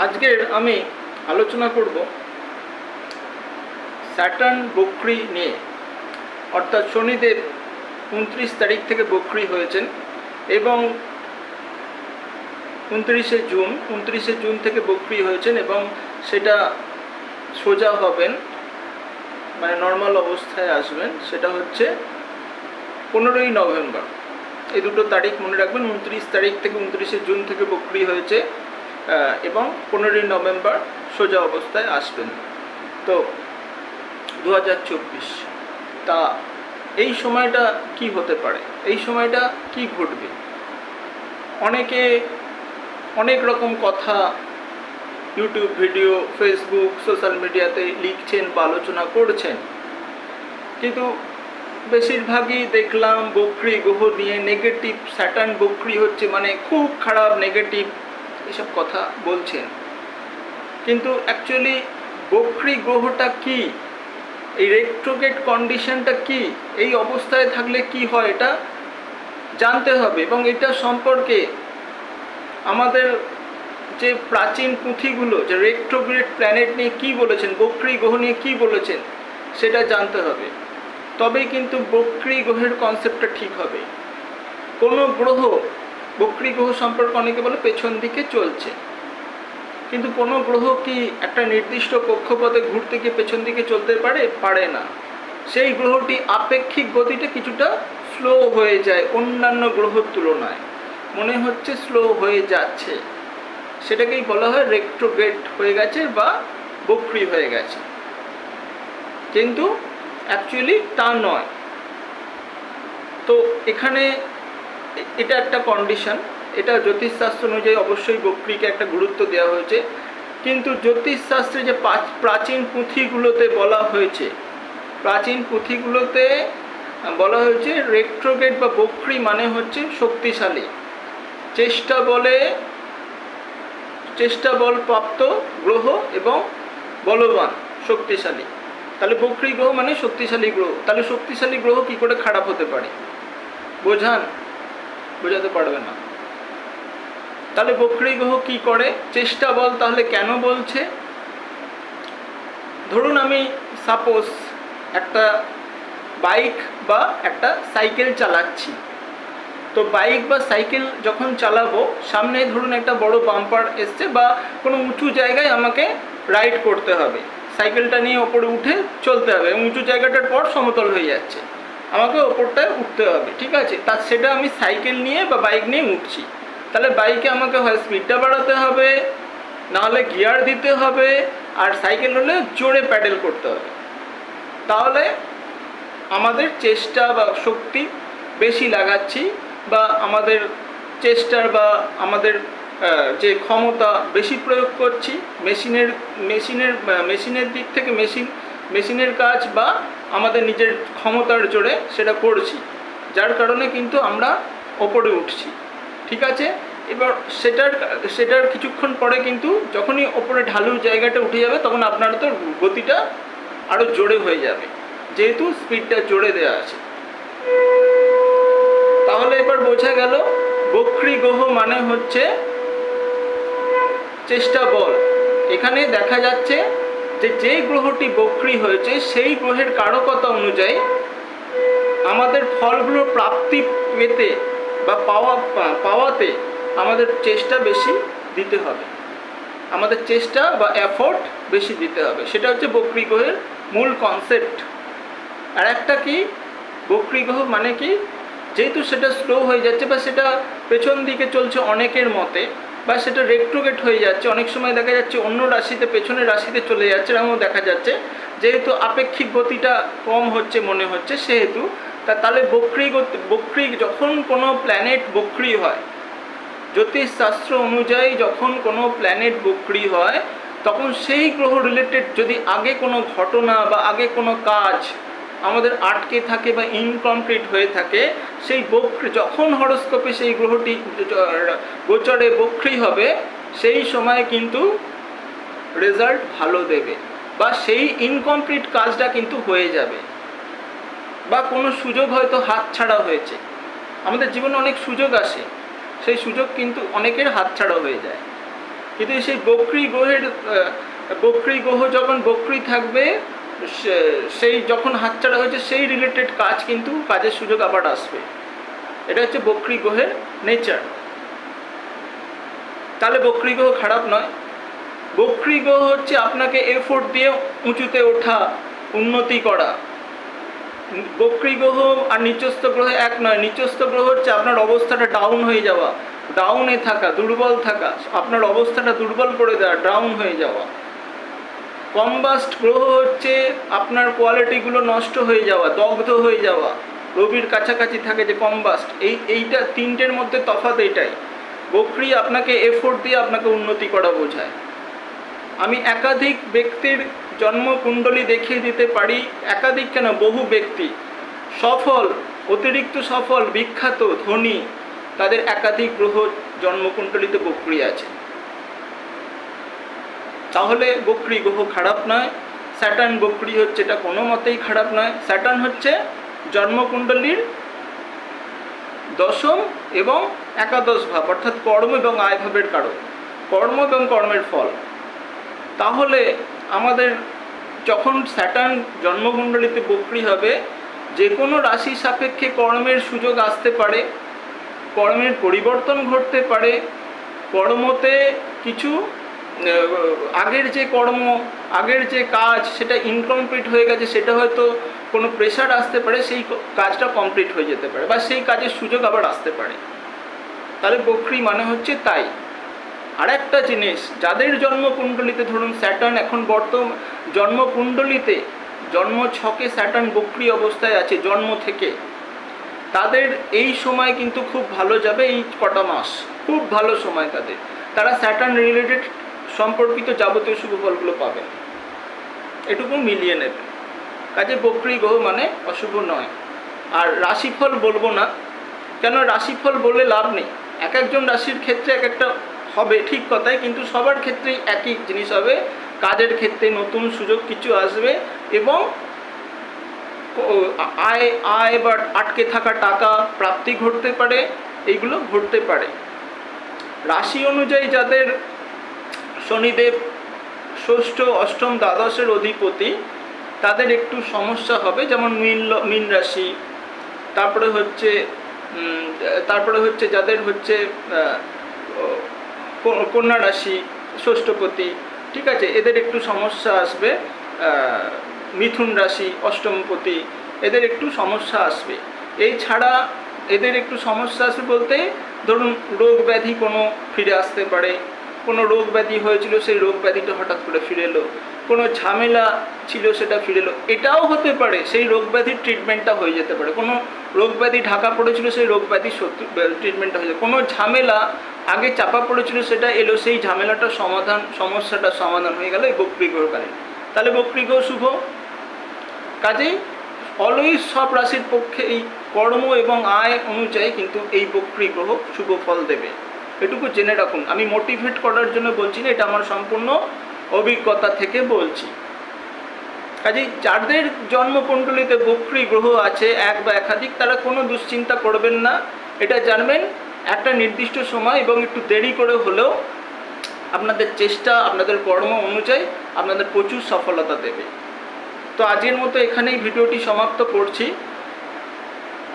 আজকের আমি আলোচনা করব স্যাটার্ন বকরি নিয়ে। অর্থাৎ শনিদেব উনত্রিশ তারিখ থেকে বকরি হয়েছেন এবং উনত্রিশে জুন উনত্রিশে জুন থেকে বকরি হয়েছেন এবং সেটা সোজা হবেন মানে নর্মাল অবস্থায় আসবেন, সেটা হচ্ছে পনেরোই নভেম্বর। এই দুটো তারিখ মনে রাখবেন, উনত্রিশ তারিখ থেকে উনত্রিশে জুন থেকে বকরি হয়েছে। এবং পনেরোই নভেম্বর সোজা অবস্থায় আসবেন। তো দু হাজার চব্বিশ, তা এই সময়টা কি হতে পারে? এই সময়টা কি ঘটবে? অনেকে অনেক রকম কথা ইউটিউব ভিডিও ফেসবুক সোশ্যাল মিডিয়াতে লিখছেন বা আলোচনা করছেন। কিন্তু বেশিরভাগই দেখলাম বকরি গ্রহ নিয়ে নেগেটিভ স্যাটার্ন বকরি হচ্ছে মানে খুব খারাপ নেগেটিভ এসব কথা বলছেন। কিন্তু অ্যাকচুয়ালি বকরি গ্রহটা কি? এই রেক্ট্রোগেট কন্ডিশনটা কি? এই অবস্থায় থাকলে কি হয় এটা জানতে হবে এবং এটা সম্পর্কে আমাদের যে প্রাচীন পুঁথিগুলো, যে রেক্ট্রোগ্রেড প্ল্যানেট নিয়ে কি বলেছেন, বকরি গ্রহ নিয়ে কি বলেছেন, সেটা জানতে হবে। তবেই কিন্তু বকরি গ্রহের কনসেপ্টটা ঠিক হবে। কোনো গ্রহ বকরি গ্রহ সম্পর্কে অনেকে বলে পেছন দিকে চলছে। কিন্তু কোনো গ্রহ কি একটা নির্দিষ্ট কক্ষপথে ঘুরতে গিয়ে পেছন দিকে চলতে পারে? পারে না। সেই গ্রহটি আপেক্ষিক গতিতে কিছুটা স্লো হয়ে যায় অন্যান্য গ্রহর তুলনায়। মনে হচ্ছে স্লো হয়ে যাচ্ছে। সেটাকেই বলা হয় রেক্টোগেট হয়ে গেছে বা বকরি হয়ে গেছে। কিন্তু অ্যাকচুয়ালি তা নয়। তো এখানে এটা একটা কন্ডিশন এটা জ্যোতিষশাস্ত্র অনুযায়ী অবশ্যই বকরিকে একটা গুরুত্ব দেওয়া হয়েছে। কিন্তু জ্যোতিষশাস্ত্রে যে প্রাচীন পুঁথিগুলোতে বলা হয়েছে, প্রাচীন পুঁথিগুলোতে বলা হয়েছে রেট্রোগেট বা বকরি মানে হচ্ছে শক্তিশালী। চেষ্টা বলে, চেষ্টা বল প্রাপ্ত গ্রহ এবং বলবান শক্তিশালী। তাহলে বকরি গ্রহ মানে শক্তিশালী গ্রহ। তাহলে শক্তিশালী গ্রহ কি করে খারাপ হতে পারে? বোঝান বোঝাতে পারবে না। তাহলে বকরি গ্রহ কি করে? চেষ্টা বল তাহলে কেন বলছে? ধরুন আমি সাপোজ একটা বাইক বা একটা সাইকেল চালাচ্ছি। তো বাইক বা সাইকেল যখন চালাবো, সামনে ধরুন একটা বড় বাম্পার এসছে বা কোনো উঁচু জায়গায় আমাকে রাইড করতে হবে। সাইকেলটা নিয়ে ওপরে উঠে চলতে হবে উঁচু জায়গাটার পর সমতল হয়ে যাচ্ছে। আমাকে ওপরটায় উঠতে হবে, ঠিক আছে? তা সেটা আমি সাইকেল নিয়ে বা বাইক নিয়ে উঠছি। তাহলে বাইকে আমাকে হয় স্পিডটা বাড়াতে হবে, নাহলে গিয়ার দিতে হবে, আর সাইকেল হলে জোরে প্যাডেল করতে হবে। তাহলে আমাদের চেষ্টা বা শক্তি বেশি লাগাচ্ছি বা আমাদের চেষ্টার বা আমাদের যে ক্ষমতা বেশি প্রয়োগ করছি, মেশিনের মেশিনের মেশিনের দিক থেকে মেশিন মেশিনের কাজ বা আমাদের নিজের ক্ষমতার জোরে সেটা করছি। যার কারণে কিন্তু আমরা ওপরে উঠছি। ঠিক আছে? এবার সেটার সেটার কিছুক্ষণ পরে কিন্তু যখনই ওপরে ঢালু জায়গাটা উঠে যাবে, তখন আপনার তো গতিটা আরও জোরে হয়ে যাবে। যেহেতু স্পিডটা জোরে দেওয়া আছে। তাহলে এবার বোঝা গেল, বক্রি গ্রহ মানে হচ্ছে চেষ্টা বল। এখানে দেখা যাচ্ছে যে যেই গ্রহটি বক্রি হয়েছে, সেই গ্রহের কারকতা অনুযায়ী আমাদের ফলগুলো প্রাপ্তি পেতে বা পাওয়া, পাওয়াতে আমাদের চেষ্টা বেশি দিতে হবে। আমাদের চেষ্টা বা এফোর্ট বেশি দিতে হবে। সেটা হচ্ছে বক্রি গ্রহের মূল কনসেপ্ট আর একটা কি? বক্রি গ্রহ মানে কি? যেহেতু সেটা স্লো হয়ে যাচ্ছে বা সেটা পেছন দিকে চলছে অনেকের মতে বা সেটা রেক্টোগেট হয়ে যাচ্ছে, অনেক সময় দেখা যাচ্ছে অন্য রাশিতে, পেছনের রাশিতে চলে যাচ্ছে এরকমও দেখা যাচ্ছে। যেহেতু আপেক্ষিক গতিটা কম হচ্ছে মনে হচ্ছে, সেহেতু তা তাহলে বক্রি গতি, বক্রি যখন কোনো প্ল্যানেট বক্রি হয়, জ্যোতিষশাস্ত্র অনুযায়ী যখন কোনো প্ল্যানেট বক্রি হয়, তখন সেই গ্রহ রিলেটেড যদি আগে কোনো ঘটনা বা আগে কোনো কাজ আমাদের আটকে থাকে বা ইনকমপ্লিট হয়ে থাকে সেই বক্রি যখন হরস্কোপে সেই গ্রহটি গোচরে বক্রি হবে, সেই সময় কিন্তু রেজাল্ট ভালো দেবে বা সেই ইনকমপ্লিট কাজটা কিন্তু হয়ে যাবে বা কোনো সুযোগ হয়তো হাতছাড়া হয়েছে। আমাদের জীবনে অনেক সুযোগ আসে, সেই সুযোগ কিন্তু অনেকের হাতছাড়া হয়ে যায়। কিন্তু সেই বক্রি গ্রহের বক্রি গ্রহ যখন বক্রি থাকবে সেই যখন হাতছাড়া হয়েছে, সেই রিলেটেড কাজ কিন্তু কাজের সুযোগ আবার আসবে। এটা হচ্ছে বক্রি গ্রহের নেচার তাহলে বক্রি গ্রহ খারাপ নয়। বক্রি গ্রহ হচ্ছে আপনাকে এফোর্ট দিয়ে উঁচুতে ওঠা, উন্নতি করা। বক্রি গ্রহ আর নিচস্থ গ্রহ এক নয়। নিচস্থ গ্রহ হচ্ছে আপনার অবস্থাটা ডাউন হয়ে যাওয়া ডাউনে থাকা, দুর্বল থাকা, আপনার অবস্থাটা দুর্বল করে দেওয়া ডাউন হয়ে যাওয়া। কম্বাস্ট গ্রহ হচ্ছে আপনার কোয়ালিটিগুলো নষ্ট হয়ে যাওয়া, দগ্ধ হয়ে যাওয়া। রবির কাছাকাছি থাকে যে কম্বাস্ট, এই, এইটা তিনটের মধ্যে তফাৎ এটাই। বকরি আপনাকে এফোর্ট দিয়ে আপনাকে উন্নতি করা বোঝায়। আমি একাধিক ব্যক্তির জন্মকুণ্ডলী দেখিয়ে দিতে পারি, একাধিক কেন? বহু ব্যক্তি। সফল, অতিরিক্ত সফল, বিখ্যাত, ধনী, তাদের একাধিক গ্রহ জন্মকুণ্ডলিতে বকরি আছে। তাহলে বকরি গ্রহ খারাপ নয়। স্যাটার্ন বকরি হচ্ছে এটা কোনো মতেই খারাপ নয়। স্যাটার্ন হচ্ছে জন্মকুণ্ডলীর দশম এবং একাদশ ভাব, অর্থাৎ কর্ম এবং আয় ভাবের কারণ কর্ম এবং কর্মের ফল। তাহলে আমাদের যখন স্যাটার্ন জন্মকুণ্ডলিতে বকরি হবে, যে কোনো রাশি সাপেক্ষে কর্মের সুযোগ আসতে পারে, কর্মের পরিবর্তন ঘটতে পারে। কর্মতে কিছু আগের যে কর্ম, আগের যে কাজ, সেটা ইনকমপ্লিট হয়ে গেছে, সেটা হয়তো কোনো প্রেশার আসতে পারে, সেই কাজটা কমপ্লিট হয়ে যেতে পারে, বা সেই কাজের সুযোগ আবার আসতে পারে। তাহলে বকরি মানে হচ্ছে তাই। আর একটা জিনিস, যাদের জন্মকুণ্ডলিতে ধরুন স্যাটার্ন এখন বর্তমান জন্মকুণ্ডলিতে জন্ম ছকে স্যাটার্ন বক্রি অবস্থায় আছে, জন্ম থেকে, তাদের এই সময় কিন্তু খুব ভালো যাবে এই কটা মাস। খুব ভালো সময় তাদের। তারা স্যাটার্ন রিলেটেড সম্পর্কিত যাবতীয় শুভ ফলগুলো পাবেন। এটুকু মিলিয়ে নেবেন কাজে বক্রি গ্রহ মানে অশুভ নয়। আর রাশিফল বলব না, কেন রাশিফল বলে লাভ নেই। এক একজন রাশির ক্ষেত্রে এক একটা হবে ঠিক কথাই, কিন্তু সবার ক্ষেত্রেই একই জিনিস হবে। কাজের ক্ষেত্রে নতুন সুযোগ কিছু আসবে এবং আয় আয় বা আটকে থাকা টাকা প্রাপ্তি ঘটতে পারে, এইগুলো ঘটতে পারে। রাশি অনুযায়ী যাদের শনিদেব ষষ্ঠ, অষ্টম, দ্বাদশের অধিপতি। তাদের একটু সমস্যা হবে, যেমন মীন মীন রাশি। তারপরে হচ্ছে তারপরে হচ্ছে যাদের হচ্ছে কন্যা রাশি, ষষ্ঠপতি, ঠিক আছে? এদের একটু সমস্যা আসবে মিথুন রাশি, অষ্টমপতি, এদের একটু সমস্যা আসবে। এই ছাড়া এদের একটু সমস্যা আসবে বলতে, ধরুন রোগ ব্যাধি কোনো ফিরে আসতে পারে কোনো রোগ ব্যাধি হয়েছিল, সেই রোগ ব্যাধিটা হঠাৎ করে ফিরে এলো। কোনো ঝামেলা ছিল, সেটা ফিরে এলো। এটাও হতে পারে, সেই রোগ ব্যাধির ট্রিটমেন্টটা হয়ে যেতে পারে। কোনো রোগ ব্যাধি ঢাকা পড়েছিল, সেই রোগ ব্যাধি সত্যি ট্রিটমেন্টটা হয়ে কোনো ঝামেলা আগে চাপা পড়েছিল, সেটা এলো, সেই ঝামেলাটার সমাধান, সমস্যাটা সমাধান হয়ে গেল এই বক্রি গ্রহকালে তাহলে বক্রি গ্রহ শুভ। কাজেই অলওয়েজ সব রাশির পক্ষে এই কর্ম এবং আয় অনুযায়ী কিন্তু এই বক্রি গ্রহ শুভ ফল দেবে। এটুকু জেনে রাখুন। আমি মোটিভেট করার জন্য বলছি না, এটা আমার সম্পূর্ণ অভিজ্ঞতা থেকে বলছি। কাজেই যাদের জন্মকুণ্ডলিতে বক্রি গ্রহ আছে, এক বা একাধিক, তারা কোনো দুশ্চিন্তা করবেন না। এটা জানবেন একটা নির্দিষ্ট সময় এবং একটু দেরি করে হলেও আপনাদের চেষ্টা, আপনাদের কর্ম অনুযায়ী আপনাদের প্রচুর সফলতা দেবে। তো আজকের মতো এখানেই ভিডিওটি সমাপ্ত করছি।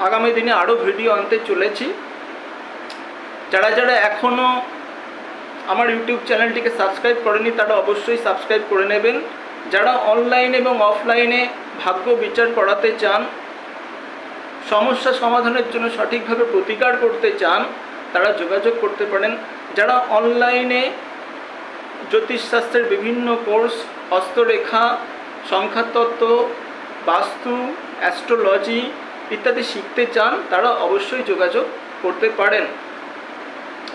আগামী দিনে আরও ভিডিও আনতে চলেছি। যারা যারা এখনও আমার ইউটিউব চ্যানেলটিকে সাবস্ক্রাইব করেনি, তারা অবশ্যই সাবস্ক্রাইব করে নেবেন। যারা অনলাইন এবং অফলাইনে ভাগ্য বিচার করাতে চান, সমস্যা সমাধানের জন্য সঠিকভাবে প্রতিকার করতে চান, তারা যোগাযোগ করতে পারেন। যারা অনলাইনে জ্যোতিষশাস্ত্রের বিভিন্ন কোর্স, হস্তরেখা, সংখ্যাতত্ত্ব, বাস্তু, অ্যাস্ট্রোলজি ইত্যাদি শিখতে চান, তারা অবশ্যই যোগাযোগ করতে পারেন।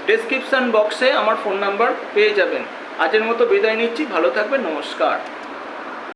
ডেসক্রিপশান বক্সে আমার ফোন নাম্বার পেয়ে যাবেন। আজের মতো বিদায় নিচ্ছি ভালো থাকবেন নমস্কার।